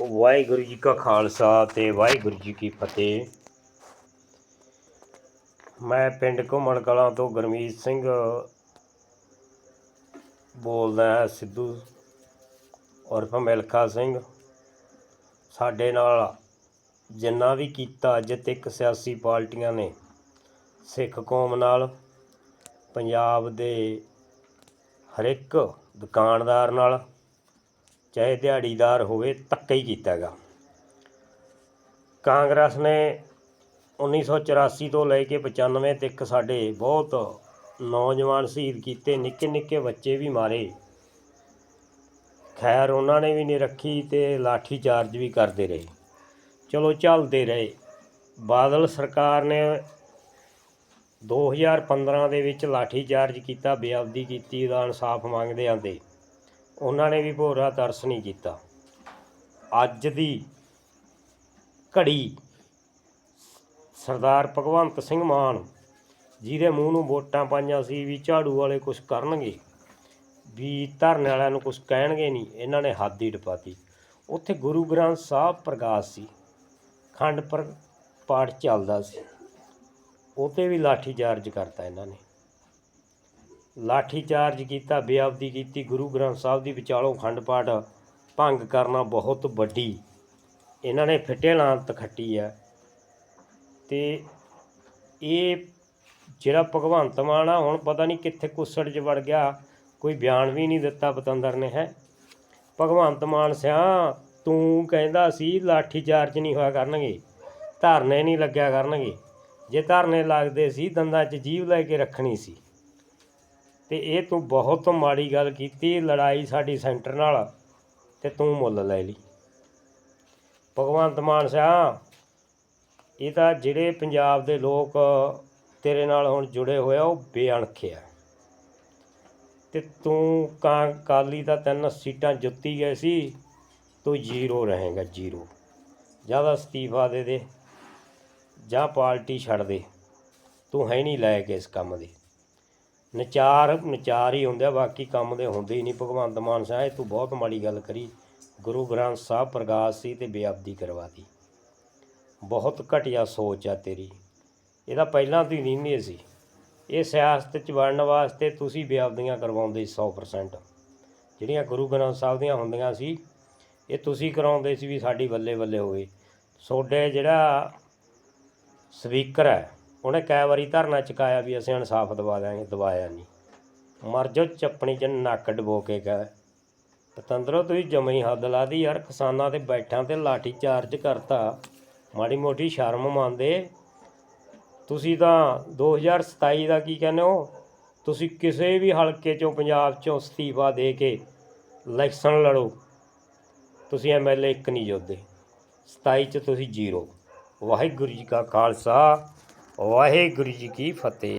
ਵਾਹਿਗੁਰੂ ਜੀ ਕਾ ਖਾਲਸਾ ਤੇ ਵਾਹਿਗੁਰੂ ਜੀ ਕੀ ਫਤਿਹ। ਮੈਂ ਪਿੰਡ ਘੁੰਮਣ ਕਲਾਂ ਤੋਂ ਗੁਰਮੀਤ ਸਿੰਘ ਬੋਲਦਾ ਹਾਂ, ਸਿੱਧੂ ਉਰਫ ਮਿਲਖਾ ਸਿੰਘ। ਸਾਡੇ ਨਾਲ ਜਿੰਨਾ ਵੀ ਕੀਤਾ ਅੱਜ ਤੱਕ ਸਿਆਸੀ ਪਾਰਟੀਆਂ ਨੇ, ਸਿੱਖ ਕੌਮ ਨਾਲ, ਪੰਜਾਬ ਦੇ ਹਰ ਇੱਕ ਦੁਕਾਨਦਾਰ ਨਾਲ ਚਾਹੇ ਦਿਹਾੜੀਦਾਰ ਹੋਵੇ, ਧੱਕਾ ਹੀ ਕੀਤਾ ਹੈਗਾ। ਕਾਂਗਰਸ ਨੇ 1984 ਤੋਂ ਲੈ ਕੇ 95 ਤੱਕ ਸਾਡੇ ਬਹੁਤ ਨੌਜਵਾਨ ਸ਼ਹੀਦ ਕੀਤੇ ਨਿੱਕੇ ਨਿੱਕੇ ਬੱਚੇ ਵੀ ਮਾਰੇ। ਖੈਰ, ਉਹਨਾਂ ਨੇ ਵੀ ਨਹੀਂ ਰੱਖੀ ਤੇ ਲਾਠੀ ਚਾਰਜ ਵੀ ਕਰਦੇ ਰਹੇ। ਚਲੋ, ਚੱਲਦੇ ਰਹੇ। ਬਾਦਲ ਸਰਕਾਰ ਨੇ 2015 ਦੇ ਵਿੱਚ ਲਾਠੀ ਚਾਰਜ ਕੀਤਾ, ਬੇਅਬਦੀ ਕੀਤੀ ਉਹਦਾ ਇਨਸਾਫ ਮੰਗਦੇ ਆਂਦੇ ਉਹਨਾਂ ਨੇ ਵੀ ਭੋਰਾ ਤਰਸ ਨਹੀਂ ਕੀਤਾ। ਅੱਜ ਦੀ ਘੜੀ ਸਰਦਾਰ ਭਗਵੰਤ ਸਿੰਘ ਮਾਨ ਜਿਹਦੇ ਮੂੰਹ ਨੂੰ ਵੋਟਾਂ ਪਾਈਆਂ ਸੀ ਵੀ ਝਾੜੂ ਵਾਲੇ ਕੁਝ ਕਰਨਗੇ, ਵੀ ਧਰਨੇ ਵਾਲਿਆਂ ਨੂੰ ਕੁਝ ਕਹਿਣਗੇ ਨਹੀਂ, ਇਹਨਾਂ ਨੇ ਹੱਦ ਹੀ ਟਪਾਤੀ। ਉੱਥੇ ਗੁਰੂ ਗ੍ਰੰਥ ਸਾਹਿਬ ਪ੍ਰਕਾਸ਼ ਸੀ, ਖੰਡ ਪਰ ਪਾਠ ਚੱਲਦਾ ਸੀ। ਉਹ 'ਤੇ ਵੀ ਲਾਠੀ ਚਾਰਜ ਕਰਤਾ ਇਹਨਾਂ ਨੇ। ਲਾਠੀ ਚਾਰਜ ਕੀਤਾ, ਬੇਅਬਦੀ ਕੀਤੀ, ਗੁਰੂ ਗ੍ਰੰਥ ਸਾਹਿਬ ਦੀ ਵਿਚਾਲੋਂ ਖੰਡ ਪਾਠ ਭੰਗ ਕਰਨਾ ਬਹੁਤ ਵੱਡੀ। ਇਹਨਾਂ ਨੇ ਫਿੱਟੇ ਲਾਂਤ ਖੱਟੀ ਹੈ ਤੇ ਇਹ ਜਿਹੜਾ ਭਗਵੰਤ ਮਾਨ ਆ, ਹੁਣ ਪਤਾ ਨਹੀਂ ਕਿੱਥੇ ਕੁੱਸੜ 'ਚ ਵੜ ਗਿਆ। ਕੋਈ ਬਿਆਨ ਵੀ ਨਹੀਂ ਦਿੱਤਾ ਪਤੰਦਰ ਨੇ, ਹੈ। ਭਗਵੰਤ ਮਾਨ ਸਿਆ, ਤੂੰ ਕਹਿੰਦਾ ਸੀ ਲਾਠੀ ਚਾਰਜ ਨਹੀਂ ਹੋਇਆ ਕਰਨਗੇ, ਧਰਨੇ ਨਹੀਂ ਲੱਗਿਆ ਕਰਨਗੇ। ਜੇ ਧਰਨੇ ਲੱਗਦੇ ਸੀ, ਦੰਦਾਂ 'ਚ ਜੀਵ ਲੈ ਕੇ ਰੱਖਣੀ ਸੀ। ਤੇ ਇਹ ਤੂੰ ਬਹੁਤ ਮਾੜੀ ਗੱਲ ਕੀਤੀ, ਲੜਾਈ ਸਾਡੀ ਸੈਂਟਰ ਨਾਲ ਤੇ ਤੂੰ ਮੁੱਲ ਲੈ ਲਈ। ਭਗਵੰਤ ਮਾਨ ਸਿਆ, ਇਹ ਤਾਂ ਜਿਹੜੇ ਪੰਜਾਬ ਦੇ ਲੋਕ ਤੇਰੇ ਨਾਲ ਹੁਣ ਜੁੜੇ ਹੋਏ ਆ, ਉਹ ਬੇਅਣਖੇ ਆ। ਤੇ ਤੂੰ ਕਾਂ ਕਾਲੀ ਦਾ ਤਿੰਨ ਸੀਟਾਂ ਜੁੱਤੀ ਗਏ ਸੀ, ਤੂੰ ਜ਼ੀਰੋ ਰਹੇਗਾ, ਜ਼ੀਰੋ। ਜ਼ਿਆਦਾ ਅਸਤੀਫਾ ਦੇ ਦੇ ਜਾਂ ਪਾਰਟੀ ਛੱਡ ਦੇ, ਤੂੰ ਹੈ ਨਹੀਂ ਲਾਇਕ ਇਸ ਕੰਮ ਦੀ। ਨਚਾਰ ਨਚਾਰ ਹੀ ਹੁੰਦੇ ਆ, ਬਾਕੀ ਕੰਮ ਦੇ ਹੁੰਦੇ ਹੀ ਨਹੀਂ। ਭਗਵੰਤ ਮਾਨ ਸਾਹਿਬ, ਤੂੰ ਬਹੁਤ ਮਾੜੀ ਗੱਲ ਕਰੀ। ਗੁਰੂ ਗ੍ਰੰਥ ਸਾਹਿਬ ਪ੍ਰਕਾਸ਼ ਸੀ ਤੇ ਬੇਅਬਦੀ ਕਰਵਾਤੀ ਬਹੁਤ ਘਟੀਆ ਸੋਚ ਆ ਤੇਰੀ। ਇਹਦਾ ਪਹਿਲਾਂ ਤੋਂ ਹੀ ਨਹੀਂ ਸੀ। ਇਹ ਸਿਆਸਤ 'ਚ ਵੜਨ ਵਾਸਤੇ ਤੁਸੀਂ ਬੇਅਬਦੀਆਂ ਕਰਵਾਉਂਦੇ ਸੀ 100% ਜਿਹੜੀਆਂ ਗੁਰੂ ਗ੍ਰੰਥ ਸਾਹਿਬ ਦੀਆਂ ਹੁੰਦੀਆਂ ਸੀ, ਇਹ ਤੁਸੀਂ ਕਰਾਉਂਦੇ ਸੀ ਵੀ ਸਾਡੀ ਬੱਲੇ ਬੱਲੇ ਹੋਵੇ। ਤੁਹਾਡੇ ਜਿਹੜਾ ਸਪੀਕਰ ਹੈ ਉਹਨੇ ਕਈ ਵਾਰੀ ਧਰਨਾ ਚੁਕਾਇਆ ਵੀ ਅਸੀਂ ਇਨਸਾਫ ਦਵਾ ਦਿਆਂਗੇ, ਦਵਾਇਆ ਨਹੀਂ। ਮਰ ਜੋ ਚੱਪਣੀ 'ਚ ਨੱਕ ਡਬੋ ਕੇ ਕਹੇ। ਪਤੰਦਰੋ, ਤੁਸੀਂ ਜਮੇ ਹੀ ਹੱਦ ਲਾਦੀ ਯਾਰ, ਕਿਸਾਨਾਂ ਤੇ ਬੈਠਾਂ ਤੇ ਲਾਠੀ ਚਾਰਜ ਕਰਤਾ। ਮਾੜੀ ਮੋਟੀ ਸ਼ਰਮ ਮੰਨਦੇ। ਤੁਸੀਂ ਤਾਂ 2027 ਦਾ ਕੀ ਕਹਿੰਦੇ ਹੋ? ਤੁਸੀਂ ਕਿਸੇ ਵੀ ਹਲਕੇ ਚੋਂ ਪੰਜਾਬ ਚੋਂ ਅਸਤੀਫਾ ਦੇ ਕੇ ਇਲੈਕਸ਼ਨ ਲੜੋ। ਤੁਸੀਂ ਐਮਐਲਏ ਇੱਕ ਨਹੀਂ ਜੋਦੇ 27 ਚ ਤੁਸੀਂ ਜ਼ੀਰੋ। ਵਾਹਿਗੁਰੂ ਜੀ ਕਾ ਖਾਲਸਾ। ਵਾਹਿਗੁਰੂ ਜੀ ਕੀ ਫਤਿਹ।